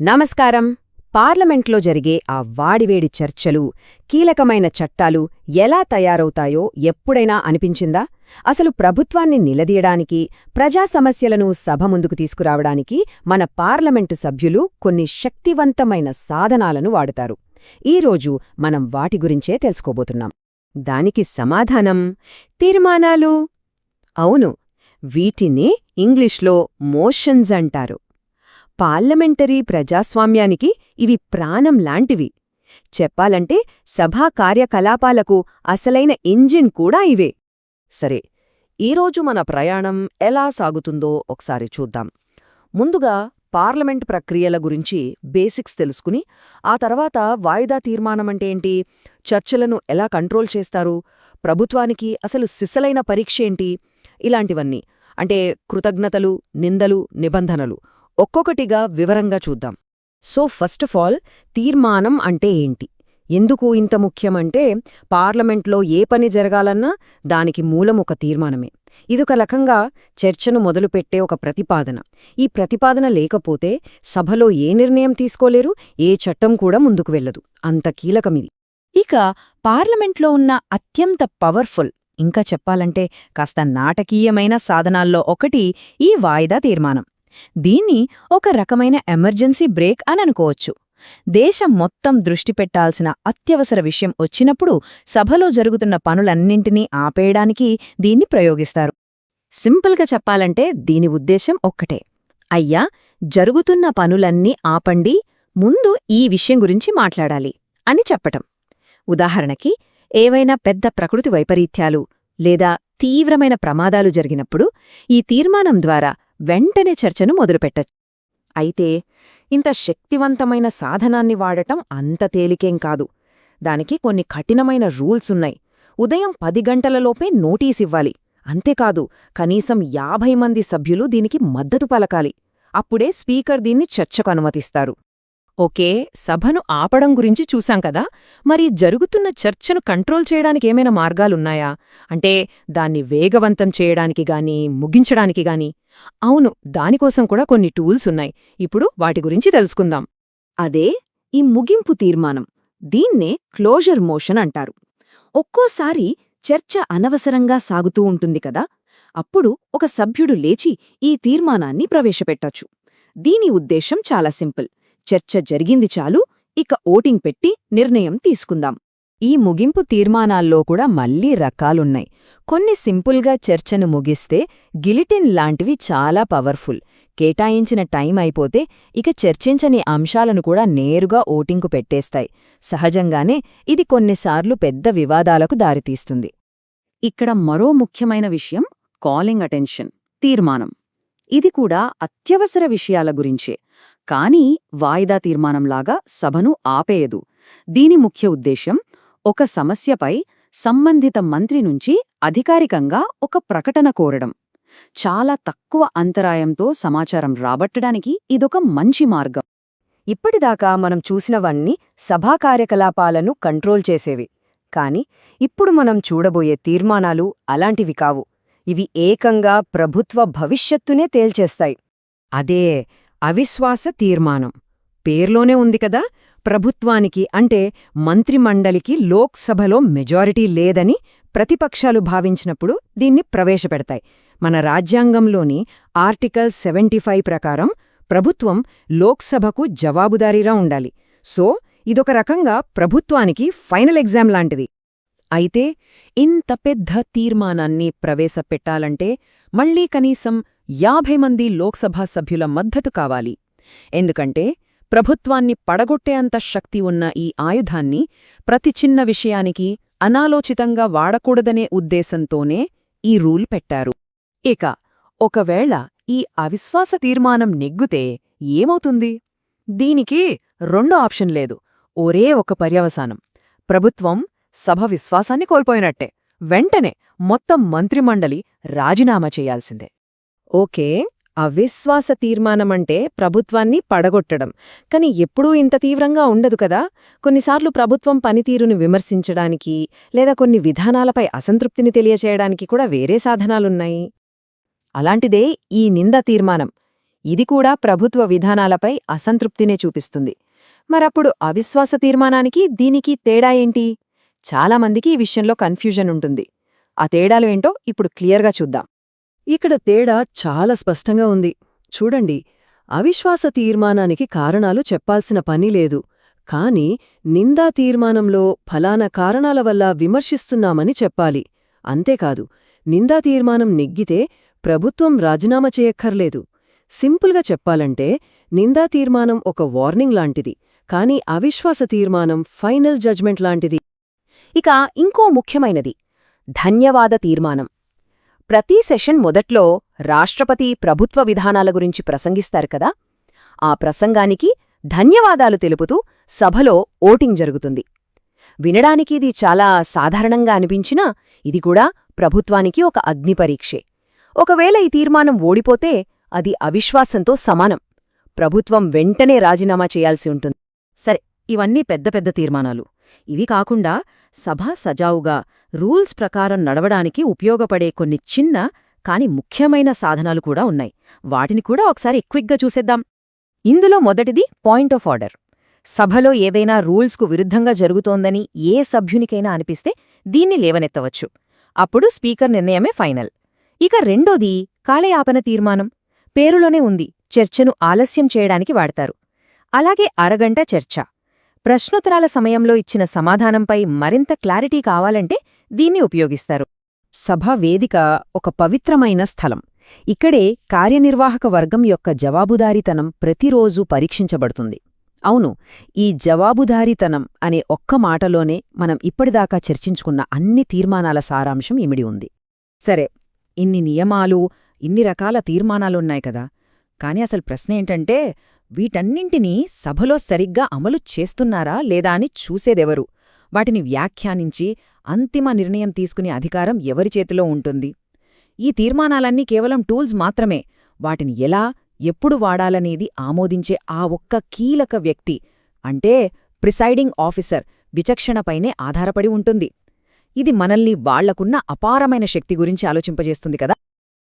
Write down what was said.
నమస్కారం. పార్లమెంట్లో జరిగే ఆ వాడివేడి చర్చలు కీలకమైన చట్టాలు ఎలా తయారవుతాయో ఎప్పుడైనా అనిపించిందా? అసలు ప్రభుత్వాన్ని నిలదీయడానికి ప్రజా సమస్యలను సభ ముందుకు తీసుకురావడానికి మన పార్లమెంటు సభ్యులు కొన్ని శక్తివంతమైన సాధనాలను వాడుతారు. ఈరోజు మనం వాటి గురించే తెలుసుకోబోతున్నాం. దానికి సమాధానం తీర్మానాలు? అవును వీటినే ఇంగ్లీష్లో మోషన్స్ అంటారు. పార్లమెంటరీ ప్రజాస్వామ్యానికి ఇవి ప్రాణం లాంటివి. చెప్పాలంటే సభా కార్యకలాపాలకు అసలైన ఇంజిన్ కూడా ఇవే. సరే ఈరోజు మన ప్రయాణం ఎలా సాగుతుందో ఒకసారి చూద్దాం. ముందుగా పార్లమెంట్ ప్రక్రియల గురించి బేసిక్స్ తెలుసుకుని ఆ తర్వాత వాయిదా తీర్మానమంటేంటి చర్చలను ఎలా కంట్రోల్ చేస్తారు? ప్రభుత్వానికి అసలు సిసలైన పరీక్షేంటి ఇలాంటివన్నీ. అంటే కృతజ్ఞతలు నిందలు నిబంధనలు. ఒక్కొక్కటిగా వివరంగా చూద్దాం. సో ఫస్ట్ ఆఫ్ ఆల్ తీర్మానం అంటే ఏంటి? ఎందుకు ఇంత ముఖ్యమంటే పార్లమెంట్లో ఏ పని జరగాలన్నా దానికి మూలం ఒక తీర్మానమే. ఇదొక రకంగా చర్చను మొదలుపెట్టే ఒక ప్రతిపాదన. ఈ ప్రతిపాదన లేకపోతే సభలో ఏ నిర్ణయం తీసుకోలేరు ఏ చట్టం కూడా ముందుకు వెళ్ళదు. అంత కీలకమిది. ఇక పార్లమెంట్లో ఉన్న అత్యంత పవర్ఫుల్ ఇంకా చెప్పాలంటే కాస్త నాటకీయమైన సాధనాల్లో ఒకటి ఈ వాయిదా తీర్మానం. దీన్ని ఒక రకమైన ఎమర్జెన్సీ బ్రేక్ అని అనుకోవచ్చు. దేశం మొత్తం దృష్టి పెట్టాల్సిన అత్యవసర విషయం వచ్చినప్పుడు సభలో జరుగుతున్న పనులన్నింటినీ ఆపేయడానికి దీన్ని ప్రయోగిస్తారు. సింపుల్గా చెప్పాలంటే దీని ఉద్దేశం ఒక్కటే. అయ్యా జరుగుతున్న పనులన్నీ ఆపండి ముందు ఈ విషయం గురించి మాట్లాడాలి అని చెప్పటం. ఉదాహరణకి ఏవైనా పెద్ద ప్రకృతి వైపరీత్యాలు లేదా తీవ్రమైన ప్రమాదాలు జరిగినప్పుడు ఈ తీర్మానం ద్వారా వెంటనే చర్చను మొదలుపెట్టచ్చు. అయితే ఇంత శక్తివంతమైన సాధనాన్ని వాడటం అంత తేలికేం కాదు. దానికి కొన్ని కఠినమైన రూల్సున్నాయి ఉదయం పది గంటలలోపే నోటీసివ్వాలి అంతేకాదు కనీసం యాభై మంది సభ్యులు దీనికి మద్దతు పలకాలి. అప్పుడే స్పీకర్ దీన్ని చర్చకు అనుమతిస్తారు. ఓకే సభను ఆపడం గురించి చూశాం కదా? మరి జరుగుతున్న చర్చను కంట్రోల్ చేయడానికి ఏమైనా మార్గాలున్నాయా? అంటే దాన్ని వేగవంతం చేయడానికి గాని ముగించడానికి గాని. అవును దానికోసం కూడా కొన్ని టూల్స్ ఉన్నాయి. ఇప్పుడు వాటి గురించి తెలుసుకుందాం. అదే ఈ ముగింపు తీర్మానం. దీన్నే క్లోజర్ మోషన్ అంటారు. ఒక్కోసారి చర్చ అనవసరంగా సాగుతూ ఉంటుంది కదా? అప్పుడు ఒక సభ్యుడు లేచి ఈ తీర్మానాన్ని ప్రవేశపెట్టొచ్చు. దీని ఉద్దేశం చాలా సింపుల్. చర్చ జరిగింది చాలు ఇక ఓటింగ్ పెట్టి నిర్ణయం తీసుకుందాం. ఈ ముగింపు తీర్మానాల్లో కూడా మళ్ళీ రకాలున్నాయి. కొన్ని సింపుల్గా చర్చను ముగిస్తే గిలిటిన్ లాంటివి చాలా పవర్ఫుల్. కేటాయించిన టైం అయిపోతే ఇక చర్చించని అంశాలను కూడా నేరుగా ఓటింగు పెట్టేస్తాయి. సహజంగానే ఇది కొన్నిసార్లు పెద్ద వివాదాలకు దారితీస్తుంది. ఇక్కడ మరో ముఖ్యమైన విషయం కాలింగ్ అటెన్షన్ తీర్మానం. ఇది కూడా అత్యవసర విషయాల గురించే. కానీ వాయిదా తీర్మానంలాగా సభను ఆపేయదు. దీని ముఖ్య ఉద్దేశం ఒక సమస్యపై సంబంధిత మంత్రి నుంచి అధికారికంగా ఒక ప్రకటన కోరడం. చాలా తక్కువ అంతరాయంతో సమాచారం రాబట్టడానికి ఇదొక మంచి మార్గం. ఇప్పటిదాకా మనం చూసినవన్నీ సభా కార్యకలాపాలను కంట్రోల్ చేసేవి. కాని ఇప్పుడు మనం చూడబోయే తీర్మానాలు అలాంటివి కావు. ఇవి ఏకంగా ప్రభుత్వ భవిష్యత్తునే తేల్చేస్తాయి. అదే అవిశ్వాస తీర్మానం. పేర్లోనే ఉంది కదా? ప్రభుత్వానికి అంటే మంత్రిమండలికి లోక్సభలో మెజారిటీ లేదని ప్రతిపక్షాలు భావించినప్పుడు దీన్ని ప్రవేశపెడతాయి. మన రాజ్యాంగంలోని ఆర్టికల్ సెవెంటీ ప్రకారం ప్రభుత్వం లోక్సభకు జవాబుదారీగా ఉండాలి. సో ఇదొక రకంగా ప్రభుత్వానికి ఫైనల్ ఎగ్జామ్ లాంటిది. అయితే ఇంత పెద్ద తీర్మానాన్ని ప్రవేశపెట్టాలంటే మళ్ళీ కనీసం యాభై మంది లోక్సభ సభ్యుల మద్దతు కావాలి. ఎందుకంటే ప్రభుత్వాన్ని పడగొట్టే అంత శక్తి ఉన్న ఈ ఆయుధాన్ని ప్రతి చిన్న విషయానికి అనాలోచితంగా వాడకూడదనే ఉద్దేశంతోనే ఈ రూల్ పెట్టారు. ఇక ఒకవేళ ఈ అవిశ్వాస తీర్మానం నెగ్గుతే ఏమవుతుంది? దీనికి రెండో ఆప్షన్ లేదు. ఒరే ఒక పర్యవసానం. ప్రభుత్వం సభ విశ్వాసాన్ని కోల్పోయినట్టే. వెంటనే మొత్తం మంత్రిమండలి రాజీనామా చేయాల్సిందే. ఓకే. అవిశ్వాస తీర్మానమంటే ప్రభుత్వాన్ని పడగొట్టడం. కాని ఎప్పుడూ ఇంత తీవ్రంగా ఉండదు కదా? కొన్నిసార్లు ప్రభుత్వం పనితీరును విమర్శించడానికి లేదా కొన్ని విధానాలపై అసంతృప్తిని తెలియచేయడానికి కూడా వేరే సాధనాలున్నాయి. అలాంటిదే ఈ నింద తీర్మానం. ఇది కూడా ప్రభుత్వ విధానాలపై అసంతృప్తినే చూపిస్తుంది. మరప్పుడు అవిశ్వాస తీర్మానానికి దీనికి తేడా ఏంటి? చాలామందికి ఈ విషయంలో కన్ఫ్యూజన్ ఉంటుంది. ఆ తేడాలు ఏంటో ఇప్పుడు క్లియర్గా చూద్దాం. ఇక్కడ తేడా చాలా స్పష్టంగా ఉంది. చూడండి అవిశ్వాస తీర్మానానికి కారణాలు చెప్పాల్సిన పని లేదు. కాని నిందా తీర్మానంలో ఫలానా కారణాల వల్ల విమర్శిస్తున్నామని చెప్పాలి. అంతేకాదు నిందా తీర్మానం నెగ్గితే ప్రభుత్వం రాజీనామా చేయక్కర్లేదు. సింపుల్గా చెప్పాలంటే నిందా తీర్మానం ఒక వార్నింగ్ లాంటిది. కాని అవిశ్వాస తీర్మానం ఫైనల్ జడ్జ్మెంట్ లాంటిది. ఇక ఇంకో ముఖ్యమైనది ధన్యవాద తీర్మానం. ప్రతి సెషన్ మొదట్లో రాష్ట్రపతి ప్రభుత్వ విధానాల గురించి ప్రసంగిస్తారు కదా? ఆ ప్రసంగానికి ధన్యవాదాలు తెలుపుతూ సభలో ఓటింగ్ జరుగుతుంది. వినడానికి ఇది చాలా సాధారణంగా అనిపించినా ఇది కూడా ప్రభుత్వానికి ఒక అగ్నిపరీక్షే ఒకవేళ ఈ తీర్మానం ఓడిపోతే అది అవిశ్వాసంతో సమానం. ప్రభుత్వం వెంటనే రాజీనామా చేయాల్సి ఉంటుంది. సరే ఇవన్నీ పెద్ద పెద్ద తీర్మానాలు. ఇవి కాకుండా సభ సజావుగా రూల్స్ ప్రకారం నడవడానికి ఉపయోగపడే కొన్ని చిన్న కాని ముఖ్యమైన సాధనాలు కూడా ఉన్నాయి. వాటిని కూడా ఒకసారి క్విక్గా చూసేద్దాం. ఇందులో మొదటిది పాయింట్ ఆఫ్ ఆర్డర్. సభలో ఏదైనా రూల్స్కు విరుద్ధంగా జరుగుతోందని ఏ సభ్యునికైనా అనిపిస్తే దీన్ని లేవనెత్తవచ్చు. అప్పుడు స్పీకర్ నిర్ణయమే ఫైనల్. ఇక రెండోది కాళయాపన తీర్మానం. పేరులోనే ఉంది. చర్చను ఆలస్యం చేయడానికి వాడతారు. అలాగే అరగంట చర్చ. ప్రశ్నోత్తరాల సమయంలో ఇచ్చిన సమాధానంపై మరింత క్లారిటీ కావాలంటే దీన్ని ఉపయోగిస్తారు. సభ వేదిక ఒక పవిత్రమైన స్థలం. ఇక్కడే కార్యనిర్వాహక వర్గం యొక్క జవాబుదారీతనం ప్రతిరోజూ పరీక్షించబడుతుంది. అవును ఈ జవాబుదారీతనం అనే ఒక్క మాటలోనే మనం ఇప్పటిదాకా చర్చించుకున్న అన్ని తీర్మానాల సారాంశం ఇమిడి ఉంది. సరే ఇన్ని నియమాలు ఇన్ని రకాల తీర్మానాలున్నాయి కదా. కాని అసలు ప్రశ్న ఏంటంటే వీటన్నింటినీ సభలో సరిగ్గా అమలు చేస్తున్నారా లేదా అని చూసేదెవరు? వాటిని వ్యాఖ్యానించి అంతిమ నిర్ణయం తీసుకునే అధికారం ఎవరి చేతిలో ఉంటుంది? ఈ తీర్మానాలన్నీ కేవలం టూల్స్ మాత్రమే. వాటిని ఎలా ఎప్పుడు వాడాలనేది ఆమోదించే ఆ ఒక్క కీలక వ్యక్తి అంటే ప్రిసైడింగ్ ఆఫీసర్ విచక్షణపైనే ఆధారపడి ఉంటుంది. ఇది మనల్ని వాళ్ళకున్న అపారమైన శక్తి గురించి ఆలోచింపజేస్తుంది కదా?